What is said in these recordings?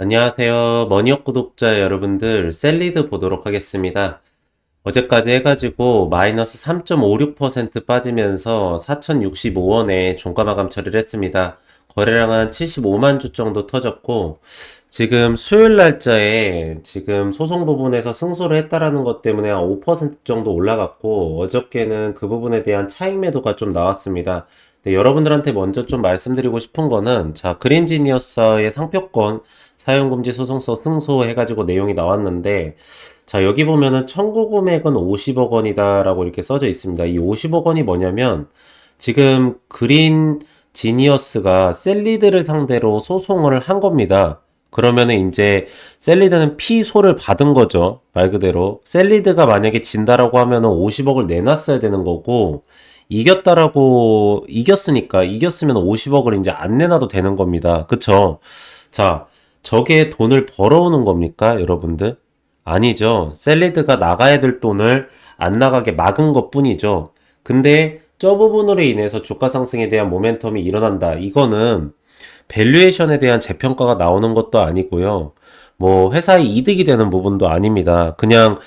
안녕하세요. 머니업 구독자 여러분들, 셀리드 보도록 하겠습니다. 어제까지 해가지고 마이너스 3.56% 빠지면서 4,065원에 종가 마감 처리를 했습니다. 거래량 한 75만 주 정도 터졌고, 지금 수요일 날짜에 지금 소송 부분에서 승소를 했다라는 것 때문에 한 5% 정도 올라갔고, 어저께는 그 부분에 대한 차익 매도가 좀 나왔습니다. 네, 여러분들한테 먼저 좀 말씀드리고 싶은 거는, 자, 그린지니어스의 상표권 사용금지 소송서 승소해가지고 내용이 나왔는데, 자, 여기 보면은 청구 금액은 50억 원이다라고 이렇게 써져 있습니다. 이 50억 원이 뭐냐면, 지금 그린 지니어스가 셀리드를 상대로 소송을 한 겁니다. 그러면은 이제 셀리드는 피소를 받은 거죠. 말 그대로. 셀리드가 만약에 진다라고 하면은 50억을 내놨어야 되는 거고, 이겼다라고, 이겼으니까, 이겼으면 50억을 이제 안 내놔도 되는 겁니다. 그쵸? 자, 저게 돈을 벌어오는 겁니까, 여러분들? 아니죠. 셀리드가 나가야 될 돈을 안 나가게 막은 것 뿐이죠. 근데 저 부분으로 인해서 주가 상승에 대한 모멘텀이 일어난다. 이거는 밸류에이션에 대한 재평가가 나오는 것도 아니고요. 뭐 회사의 이득이 되는 부분도 아닙니다. 그냥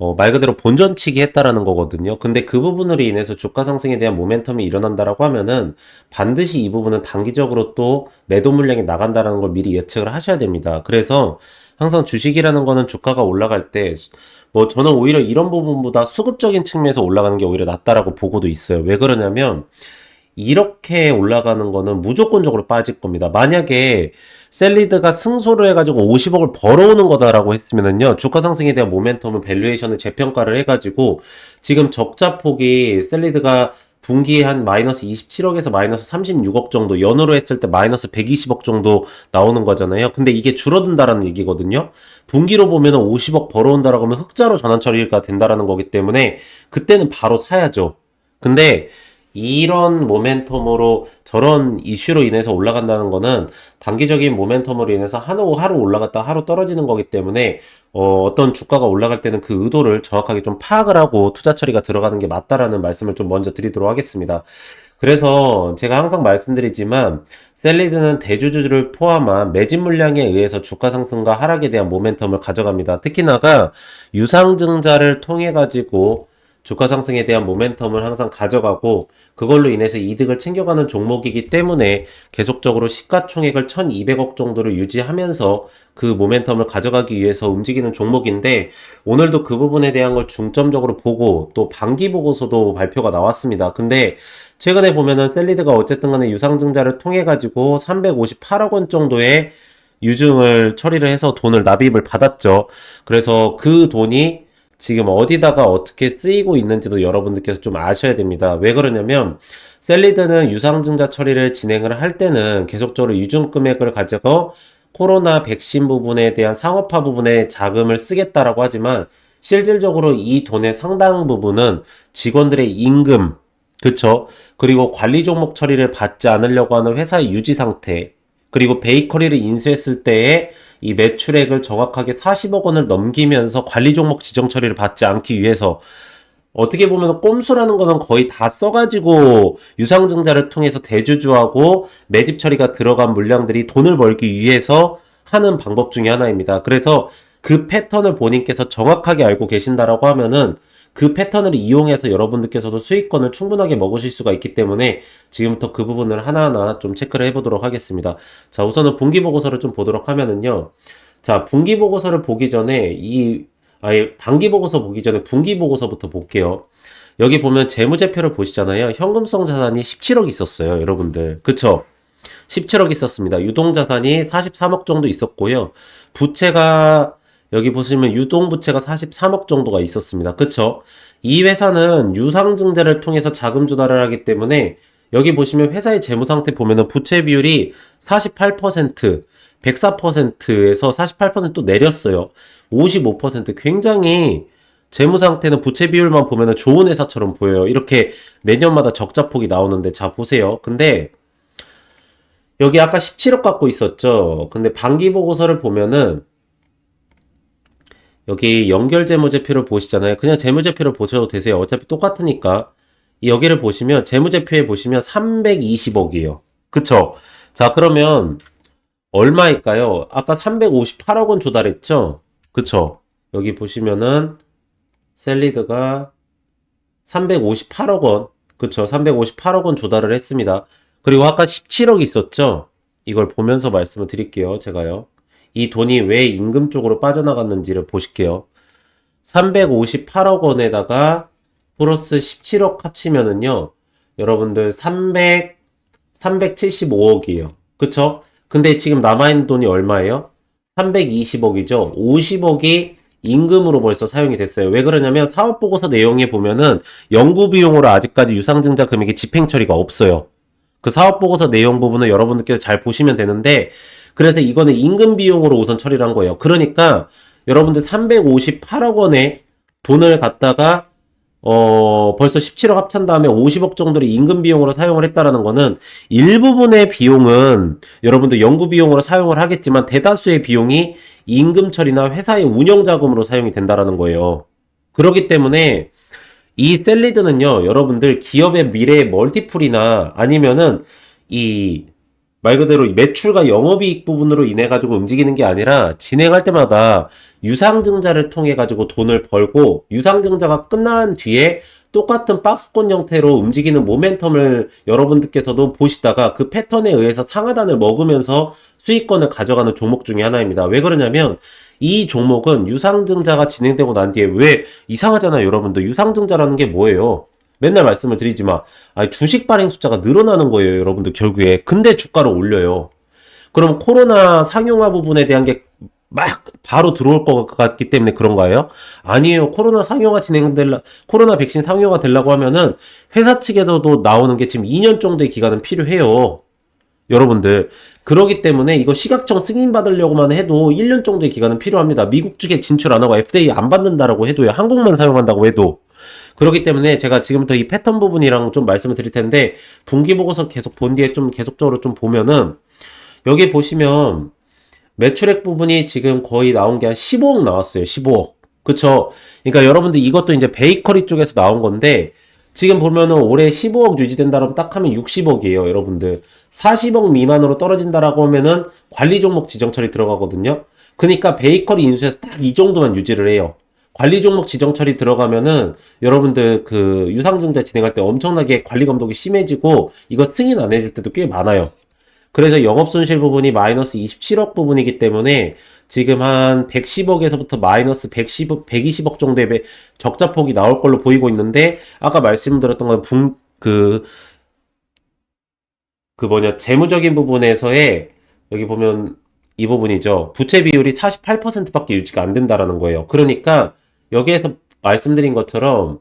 어, 말 그대로 본전치기 했다라는 거거든요. 근데 그 부분으로 인해서 주가 상승에 대한 모멘텀이 일어난다라고 하면은 반드시 이 부분은 단기적으로 또 매도 물량이 나간다라는 걸 미리 예측을 하셔야 됩니다. 그래서 항상 주식이라는 거는 주가가 올라갈 때, 뭐 저는 오히려 이런 부분보다 수급적인 측면에서 올라가는 게 오히려 낫다라고 보고도 있어요. 왜 그러냐면, 이렇게 올라가는 거는 무조건적으로 빠질 겁니다. 만약에 셀리드가 승소를 해가지고 50억을 벌어오는 거다라고 했으면은요, 주가 상승에 대한 모멘텀은 밸류에이션을 재평가를 해가지고, 지금 적자 폭이 셀리드가 분기에 한 마이너스 27억에서 마이너스 36억 정도, 연으로 했을 때 마이너스 120억 정도 나오는 거잖아요. 근데 이게 줄어든다라는 얘기거든요. 분기로 보면은 50억 벌어온다라고 하면 흑자로 전환 처리가 된다라는 거기 때문에, 그때는 바로 사야죠. 근데, 이런 모멘텀으로 저런 이슈로 인해서 올라간다는 거는 단기적인 모멘텀으로 인해서 하루 하루 올라갔다 하루 떨어지는 거기 때문에 어, 어떤 주가가 올라갈 때는 그 의도를 정확하게 좀 파악을 하고 투자 처리가 들어가는 게 맞다라는 말씀을 좀 먼저 드리도록 하겠습니다. 그래서 제가 항상 말씀드리지만 셀리드는 대주주를 포함한 매집 물량에 의해서 주가 상승과 하락에 대한 모멘텀을 가져갑니다. 특히나가 유상증자를 통해 가지고 주가 상승에 대한 모멘텀을 항상 가져가고 그걸로 인해서 이득을 챙겨가는 종목이기 때문에 계속적으로 시가총액을 1200억 정도를 유지하면서 그 모멘텀을 가져가기 위해서 움직이는 종목인데 오늘도 그 부분에 대한 걸 중점적으로 보고 또 반기 보고서도 발표가 나왔습니다. 근데 최근에 보면은 셀리드가 어쨌든 간에 유상증자를 통해 가지고 358억 원 정도의 유증을 처리를 해서 돈을 납입을 받았죠. 그래서 그 돈이 지금 어디다가 어떻게 쓰이고 있는지도 여러분들께서 좀 아셔야 됩니다. 왜 그러냐면 셀리드는 유상증자 처리를 진행을 할 때는 계속적으로 유증 금액을 가지고 코로나 백신 부분에 대한 상업화 부분에 자금을 쓰겠다라고 하지만 실질적으로 이 돈의 상당 부분은 직원들의 임금, 그쵸? 그리고 관리 종목 처리를 받지 않으려고 하는 회사의 유지 상태, 그리고 베이커리를 인수했을 때에 이 매출액을 정확하게 40억 원을 넘기면서 관리 종목 지정 처리를 받지 않기 위해서 어떻게 보면 꼼수라는 거는 거의 다 써가지고 유상증자를 통해서 대주주하고 매집 처리가 들어간 물량들이 돈을 벌기 위해서 하는 방법 중에 하나입니다. 그래서 그 패턴을 본인께서 정확하게 알고 계신다라고 하면은 그 패턴을 이용해서 여러분들께서도 수익권을 충분하게 먹으실 수가 있기 때문에 지금부터 그 부분을 하나하나 좀 체크를 해보도록 하겠습니다. 자, 우선은 분기 보고서를 좀 보도록 하면은요. 자, 분기 보고서를 보기 전에 이, 아예 반기 보고서 보기 전에 분기 보고서부터 볼게요. 여기 보면 재무제표를 보시잖아요. 현금성 자산이 17억 있었어요, 여러분들. 그쵸? 17억 있었습니다. 유동자산이 43억 정도 있었고요. 부채가 여기 보시면 유동부채가 43억 정도가 있었습니다. 그쵸? 이 회사는 유상증자를 통해서 자금 조달을 하기 때문에 여기 보시면 회사의 재무 상태 보면은 부채 비율이 48%, 104%에서 48%또 내렸어요. 55% 굉장히 재무 상태는 부채 비율만 보면은 좋은 회사처럼 보여요. 이렇게 매년마다 적자 폭이 나오는데 자 보세요. 근데 여기 아까 17억 갖고 있었죠. 근데 반기 보고서를 보면은 여기 연결 재무제표를 보시잖아요. 그냥 재무제표를 보셔도 되세요. 어차피 똑같으니까. 여기를 보시면 재무제표에 보시면 320억이에요. 그쵸? 자, 그러면 얼마일까요? 아까 358억 원 조달했죠? 그쵸? 여기 보시면은 셀리드가 358억 원, 그쵸? 358억 원 조달을 했습니다. 그리고 아까 17억 있었죠? 이걸 보면서 말씀을 드릴게요. 제가요. 이 돈이 왜 임금 쪽으로 빠져나갔는지를 보실게요. 358억 원에다가 플러스 17억 합치면은요. 여러분들 300, 375억이에요. 그쵸? 근데 지금 남아있는 돈이 얼마예요? 320억이죠. 50억이 임금으로 벌써 사용이 됐어요. 왜 그러냐면 사업보고서 내용에 보면은 연구 비용으로 아직까지 유상증자 금액이 집행 처리가 없어요. 그 사업보고서 내용 부분은 여러분들께서 잘 보시면 되는데 그래서 이거는 임금 비용으로 우선 처리를 한 거예요. 그러니까 여러분들 358억 원의 돈을 갖다가 어, 벌써 17억 합친 다음에 50억 정도를 임금 비용으로 사용을 했다라는 거는 일부분의 비용은 여러분들 연구 비용으로 사용을 하겠지만 대다수의 비용이 임금 처리나 회사의 운영 자금으로 사용이 된다라는 거예요. 그렇기 때문에 이 셀리드는요, 여러분들 기업의 미래의 멀티풀이나 아니면은 이 말 그대로 이 매출과 영업이익 부분으로 인해 가지고 움직이는 게 아니라 진행할 때마다 유상증자를 통해 가지고 돈을 벌고 유상증자가 끝난 뒤에 똑같은 박스권 형태로 움직이는 모멘텀을 여러분들께서도 보시다가 그 패턴에 의해서 상하단을 먹으면서 수익권을 가져가는 종목 중에 하나입니다. 왜 그러냐면 이 종목은 유상증자가 진행되고 난 뒤에 왜 이상하잖아요, 여러분들. 유상증자라는 게 뭐예요? 맨날 말씀을 드리지만 아니, 주식 발행 숫자가 늘어나는 거예요, 여러분들 결국에. 근데 주가를 올려요. 그럼 코로나 상용화 부분에 대한 게 막 바로 들어올 것 같기 때문에 그런가요? 아니에요. 코로나 상용화 진행될라, 코로나 백신 상용화 되려고 하면은 회사 측에서도 나오는 게 지금 2년 정도의 기간은 필요해요. 여러분들. 그러기 때문에 이거 시각청 승인 받으려고만 해도 1년 정도의 기간은 필요합니다. 미국 쪽에 진출 안 하고 FDA 안 받는다라고 해도요. 한국만 사용한다고 해도. 그렇기 때문에 제가 지금부터 이 패턴 부분이랑 좀 말씀을 드릴 텐데 분기 보고서 계속 본 뒤에 좀 계속적으로 좀 보면은 여기 보시면 매출액 부분이 지금 거의 나온 게 한 15억 나왔어요. 15억. 그쵸? 그러니까 여러분들 이것도 이제 베이커리 쪽에서 나온 건데 지금 보면은 올해 15억 유지된다라고 딱 하면 60억이에요. 여러분들. 40억 미만으로 떨어진다라고 하면은 관리 종목 지정 처리 들어가거든요. 그러니까 베이커리 인수에서 딱 이 정도만 유지를 해요. 관리 종목 지정 처리 들어가면은 여러분들 그 유상증자 진행할 때 엄청나게 관리 감독이 심해지고 이거 승인 안 해줄 때도 꽤 많아요. 그래서 영업 손실 부분이 마이너스 27억 부분이기 때문에 지금 한 110억에서부터 마이너스 110억, 120억 정도의 배- 적자 폭이 나올 걸로 보이고 있는데 아까 말씀드렸던 건 분, 그, 그 뭐냐, 재무적인 부분에서의 여기 보면 이 부분이죠. 부채 비율이 48%밖에 유지가 안 된다라는 거예요. 그러니까 여기에서 말씀드린 것처럼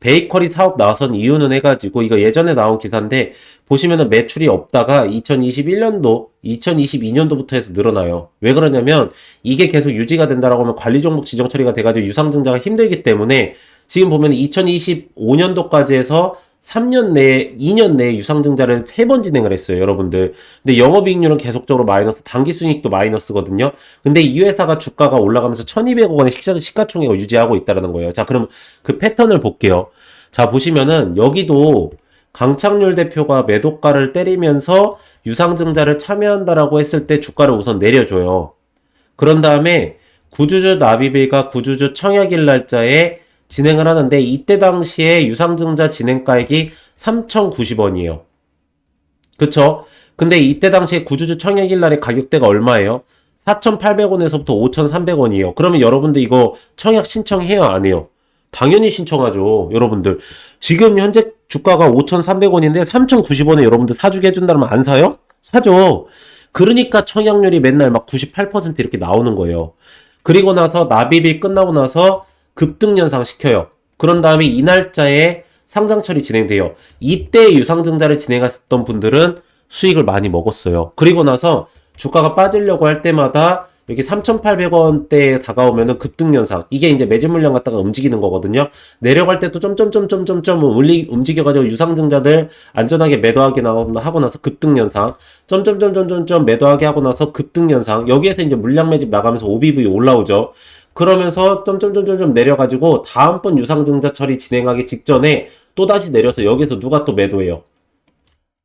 베이커리 사업 나선 이유는 해가지고 이거 예전에 나온 기사인데 보시면은 매출이 없다가 2021년도, 2022년도부터 해서 늘어나요. 왜 그러냐면 이게 계속 유지가 된다라고 하면 관리 종목 지정 처리가 돼가지고 유상 증자가 힘들기 때문에 지금 보면 2025년도까지 해서 3년 내에, 2년 내에 유상증자를 3번 진행을 했어요, 여러분들. 근데 영업이익률은 계속적으로 마이너스, 당기순이익도 마이너스거든요. 근데 이 회사가 주가가 올라가면서 1200억 원의 시가, 시가총액을 유지하고 있다는 거예요. 자, 그럼 그 패턴을 볼게요. 자, 보시면은 여기도 강창률 대표가 매도가를 때리면서 유상증자를 참여한다라고 했을 때 주가를 우선 내려줘요. 그런 다음에 구주주 납입일과 구주주 청약일 날짜에 진행을 하는데 이때 당시에 유상증자 진행가액이 3,090원이에요. 그쵸? 근데 이때 당시에 구주주 청약일 날의 가격대가 얼마예요? 4,800원에서부터 5,300원이에요. 그러면 여러분들 이거 청약 신청해요? 안 해요? 당연히 신청하죠. 여러분들. 지금 현재 주가가 5,300원인데 3,090원에 여러분들 사주게 해준다면 안 사요? 사죠. 그러니까 청약률이 맨날 막 98% 이렇게 나오는 거예요. 그리고 나서 납입이 끝나고 나서 급등 연상 시켜요. 그런 다음에 이 날짜에 상장 처리 진행돼요. 이때 유상증자를 진행했던 분들은 수익을 많이 먹었어요. 그리고 나서 주가가 빠지려고 할 때마다 여기 3,800원대에 다가오면은 급등 연상. 이게 이제 매진 물량 갖다가 움직이는 거거든요. 내려갈 때 또 점점점점점점 움직여가지고 유상증자들 안전하게 매도하게 하고 나서 급등 연상. 점점점점점점 매도하게 하고 나서 급등 연상. 여기에서 이제 물량 매집 나가면서 OBV 올라오죠. 그러면서 점점점점점 내려가지고 다음번 유상증자 처리 진행하기 직전에 또 다시 내려서 여기서 누가 또 매도해요?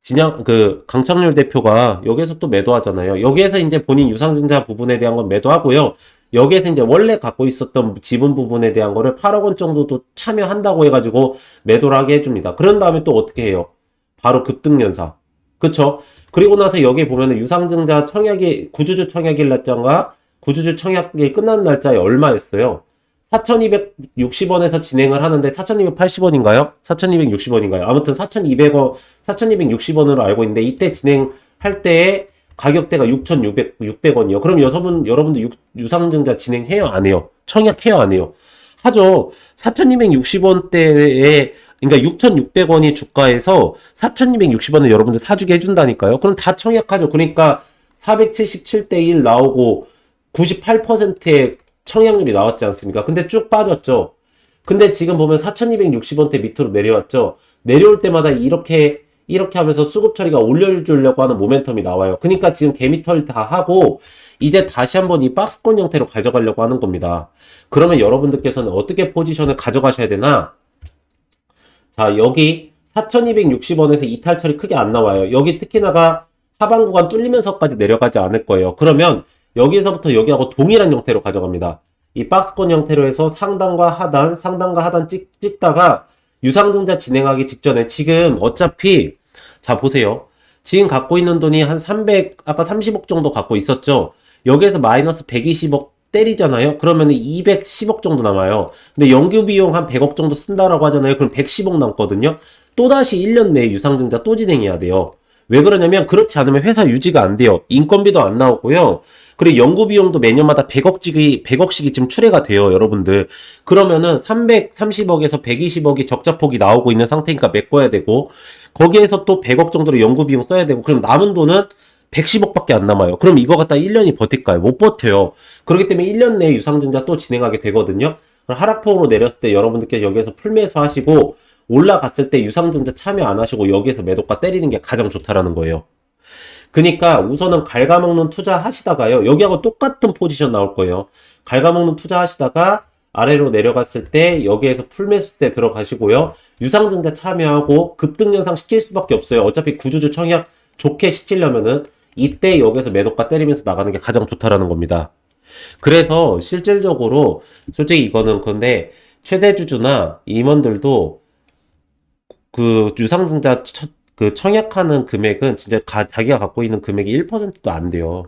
진양 그 강창률 대표가 여기에서 또 매도하잖아요. 여기에서 이제 본인 유상증자 부분에 대한 건 매도하고요. 여기에서 이제 원래 갖고 있었던 지분 부분에 대한 거를 8억 원 정도도 참여한다고 해가지고 매도를 하게 해줍니다. 그런 다음에 또 어떻게 해요? 바로 급등연사. 그쵸? 그리고 나서 여기 보면은 유상증자 청약이, 구주주 청약일 날짜가 구주주 청약이 끝난 날짜에 얼마였어요? 4,260원에서 진행을 하는데 4,280원인가요? 4,260원인가요? 아무튼 4,200원, 4,260원으로 알고 있는데 이때 진행할 때에 가격대가 6,600, 600원이요. 그럼 여러분, 여러분들 유, 유상증자 진행해요? 안 해요? 청약해요? 안 해요? 하죠. 4,260원대에 그러니까 6,600원이 주가에서 4,260원을 여러분들 사주게 해준다니까요. 그럼 다 청약하죠. 그러니까 477대 1 나오고 98%의 청약률이 나왔지 않습니까? 근데 쭉 빠졌죠. 근데 지금 보면 4,260원대 밑으로 내려왔죠. 내려올 때마다 이렇게 이렇게 하면서 수급 처리가 올려주려고 하는 모멘텀이 나와요. 그러니까 지금 개미털 다 하고 이제 다시 한번 이 박스권 형태로 가져가려고 하는 겁니다. 그러면 여러분들께서는 어떻게 포지션을 가져가셔야 되나? 자, 여기 4,260원에서 이탈 처리 크게 안 나와요. 여기 특히나가 하방 구간 뚫리면서까지 내려가지 않을 거예요. 그러면 여기서부터 여기하고 동일한 형태로 가져갑니다. 이 박스권 형태로 해서 상단과 하단, 상단과 하단 찍, 찍다가 유상증자 진행하기 직전에 지금 어차피 자 보세요. 지금 갖고 있는 돈이 한 300, 아까 30억 정도 갖고 있었죠. 여기에서 마이너스 120억 때리잖아요. 그러면 210억 정도 남아요. 근데 연규 비용 한 100억 정도 쓴다라고 하잖아요. 그럼 110억 남거든요. 또다시 1년 내에 유상증자 또 진행해야 돼요. 왜 그러냐면 그렇지 않으면 회사 유지가 안 돼요. 인건비도 안 나오고요. 그리고 연구 비용도 매년마다 100억씩이 100억씩이 지금 출해가 돼요, 여러분들. 그러면은 330억에서 120억이 적자폭이 나오고 있는 상태니까 메꿔야 되고 거기에서 또 100억 정도로 연구 비용 써야 되고 그럼 남은 돈은 110억밖에 안 남아요. 그럼 이거 갖다 1년이 버틸까요? 못 버텨요. 그렇기 때문에 1년 내에 유상증자 또 진행하게 되거든요. 그럼 하락폭으로 내렸을 때 여러분들께서 여기에서 풀매수 하시고 올라갔을 때 유상증자 참여 안 하시고 여기에서 매도가 때리는 게 가장 좋다라는 거예요. 그니까 우선은 갉아먹는 투자 하시다가요. 여기하고 똑같은 포지션 나올 거예요. 갉아먹는 투자 하시다가 아래로 내려갔을 때 여기에서 풀매수 때 들어가시고요. 유상증자 참여하고 급등 연상 시킬 수밖에 없어요. 어차피 구주주 청약 좋게 시키려면은 이때 여기서 매도가 때리면서 나가는 게 가장 좋다라는 겁니다. 그래서 실질적으로 솔직히 이거는 근데 최대 주주나 임원들도 그 유상증자 첫- 그 청약하는 금액은 진짜 가- 자기가 갖고 있는 금액이 1%도 안 돼요.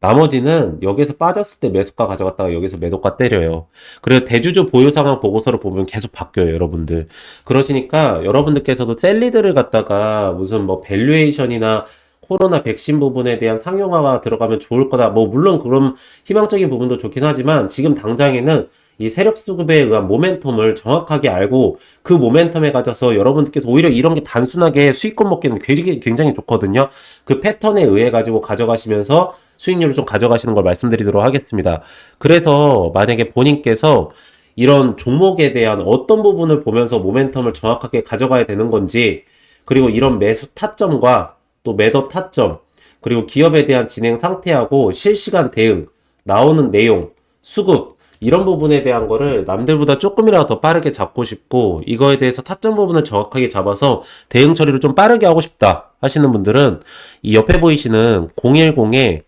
나머지는 여기서 빠졌을 때 매수가 가져갔다가 여기서 매도가 때려요. 그래서 대주주 보유 상황 보고서를 보면 계속 바뀌어요, 여러분들. 그러시니까 여러분들께서도 셀리드를 갖다가 무슨 뭐 밸류에이션이나 코로나 백신 부분에 대한 상용화가 들어가면 좋을 거다. 뭐 물론 그런 희망적인 부분도 좋긴 하지만 지금 당장에는 이 세력 수급에 의한 모멘텀을 정확하게 알고 그 모멘텀에 가져서 여러분들께서 오히려 이런 게 단순하게 수익권 먹기는 굉장히, 굉장히 좋거든요. 그 패턴에 의해 가지고 가져가시면서 수익률을 좀 가져가시는 걸 말씀드리도록 하겠습니다. 그래서 만약에 본인께서 이런 종목에 대한 어떤 부분을 보면서 모멘텀을 정확하게 가져가야 되는 건지 그리고 이런 매수 타점과 또 매도 타점 그리고 기업에 대한 진행 상태하고 실시간 대응 나오는 내용 수급 이런 부분에 대한 거를 남들보다 조금이라도 더 빠르게 잡고 싶고 이거에 대해서 타점 부분을 정확하게 잡아서 대응 처리를 좀 빠르게 하고 싶다 하시는 분들은 이 옆에 보이시는 010에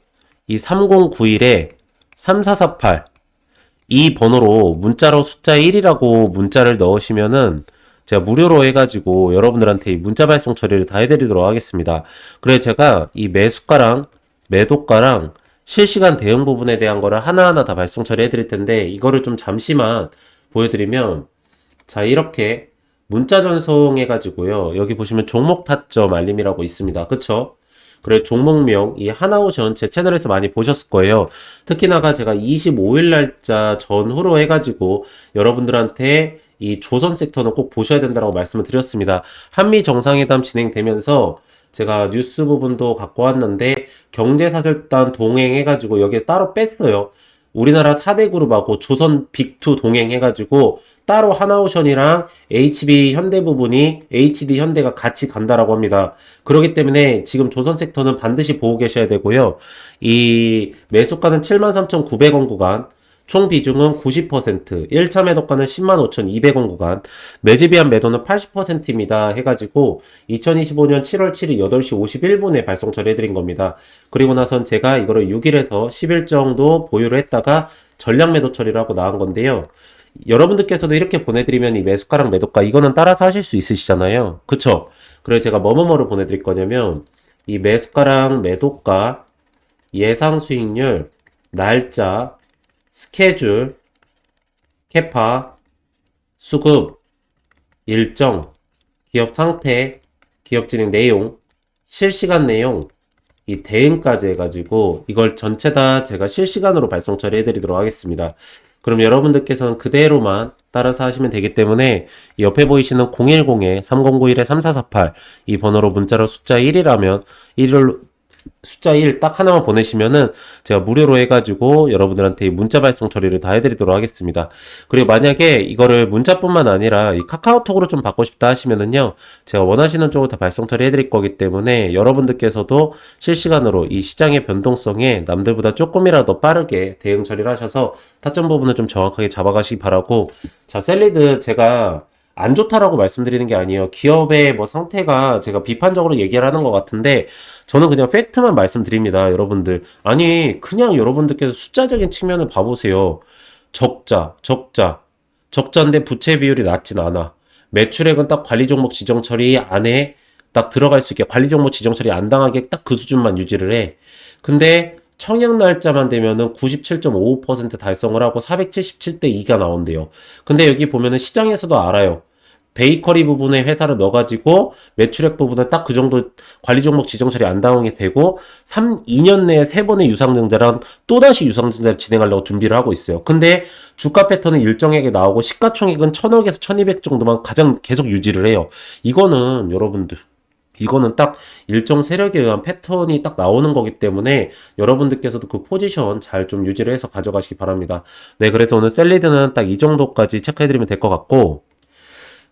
이 3091에 3448 이 번호로 문자로 숫자 1이라고 문자를 넣으시면은 제가 무료로 해가지고 여러분들한테 이 문자 발송 처리를 다 해드리도록 하겠습니다. 그래 제가 이 매수가랑 매도가랑 실시간 대응 부분에 대한 거를 하나하나 다 발송 처리해 드릴 텐데 이거를 좀 잠시만 보여드리면 자 이렇게 문자 전송해 가지고요. 여기 보시면 종목 타점 알림이라고 있습니다. 그쵸? 그래 종목명 이 하나오션 제 채널에서 많이 보셨을 거예요. 특히나가 제가 25일 날짜 전후로 해가지고 여러분들한테 이 조선 섹터는 꼭 보셔야 된다고 말씀을 드렸습니다. 한미 정상회담 진행되면서 제가 뉴스 부분도 갖고 왔는데 경제사절단 동행해가지고 여기에 따로 뺐어요. 우리나라 4대 그룹하고 조선 빅2 동행해가지고 따로 하나오션이랑 HB 현대 부분이 HD 현대가 같이 간다라고 합니다. 그렇기 때문에 지금 조선 섹터는 반드시 보고 계셔야 되고요. 이 매수가는 73,900원 구간, 총 비중은 90%, 1차 매도가는 105,200원 구간, 매집이한 매도는 80%입니다. 해가지고 2025년 7월 7일 8시 51분에 발송 처리해드린 겁니다. 그리고 나선 제가 이거를 6일에서 10일 정도 보유를 했다가 전량 매도 처리를 하고 나온 건데요. 여러분들께서도 이렇게 보내드리면 이 매수가랑 매도가 이거는 따라서 하실 수 있으시잖아요. 그쵸? 그래서 제가 뭐뭐뭐를 보내드릴 거냐면 이 매수가랑 매도가 예상 수익률 날짜 스케줄 캐파 수급 일정 기업 상태 기업 진행 내용 실시간 내용 이 대응까지 해가지고 이걸 전체 다 제가 실시간으로 발송 처리해드리도록 하겠습니다. 그럼 여러분들께서는 그대로만 따라서 하시면 되기 때문에 이 옆에 보이시는 010-3091-3448 이 번호로 문자로 숫자 1이라면 1을 숫자 1 딱 하나만 보내시면은 제가 무료로 해가지고 여러분들한테 이 문자 발송 처리를 다 해드리도록 하겠습니다. 그리고 만약에 이거를 문자뿐만 아니라 이 카카오톡으로 좀 받고 싶다 하시면은요, 제가 원하시는 쪽으로 다 발송 처리 해드릴 거기 때문에 여러분들께서도 실시간으로 이 시장의 변동성에 남들보다 조금이라도 빠르게 대응 처리를 하셔서 타점 부분을 좀 정확하게 잡아가시기 바라고 자, 셀리드 제가 안 좋다라고 말씀드리는 게 아니에요. 기업의 뭐 상태가 제가 비판적으로 얘기를 하는 것 같은데 저는 그냥 팩트만 말씀드립니다. 여러분들. 아니, 그냥 여러분들께서 숫자적인 측면을 봐보세요. 적자, 적자. 적자인데 부채 비율이 낮진 않아. 매출액은 딱 관리 종목 지정 처리 안에 딱 들어갈 수 있게 관리 종목 지정 처리 안 당하게 딱 그 수준만 유지를 해. 근데 청약 날짜만 되면은 97.55% 달성을 하고 477대 2가 나온대요. 근데 여기 보면은 시장에서도 알아요. 베이커리 부분에 회사를 넣어가지고 매출액 부분을 딱그 정도 관리 종목 지정 처리 안 당하게 되고 3, 2년 내에 세 번의 유상증자랑 또다시 유상증자를 진행하려고 준비를 하고 있어요. 근데 주가 패턴은 일정하게 나오고 시가총액은 1000억에서 1200 정도만 가장 계속 유지를 해요. 이거는 여러분들 이거는 딱 일정 세력에 의한 패턴이 딱 나오는 거기 때문에 여러분들께서도 그 포지션 잘 좀 유지를 해서 가져가시기 바랍니다. 네, 그래서 오늘 셀리드는 딱 이 정도까지 체크해드리면 될 것 같고,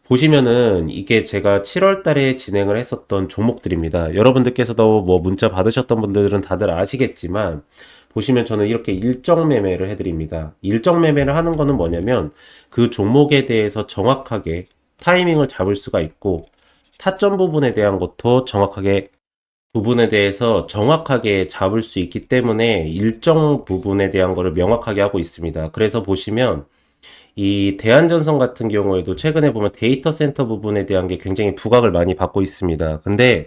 보시면은 이게 제가 7월 달에 진행을 했었던 종목들입니다. 여러분들께서도 뭐 문자 받으셨던 분들은 다들 아시겠지만, 보시면 저는 이렇게 일정 매매를 해드립니다. 일정 매매를 하는 거는 뭐냐면 그 종목에 대해서 정확하게 타이밍을 잡을 수가 있고, 타점 부분에 대한 것도 정확하게 부분에 대해서 정확하게 잡을 수 있기 때문에 일정 부분에 대한 거를 명확하게 하고 있습니다. 그래서 보시면 이 대한전선 같은 경우에도 최근에 보면 데이터 센터 부분에 대한 게 굉장히 부각을 많이 받고 있습니다. 근데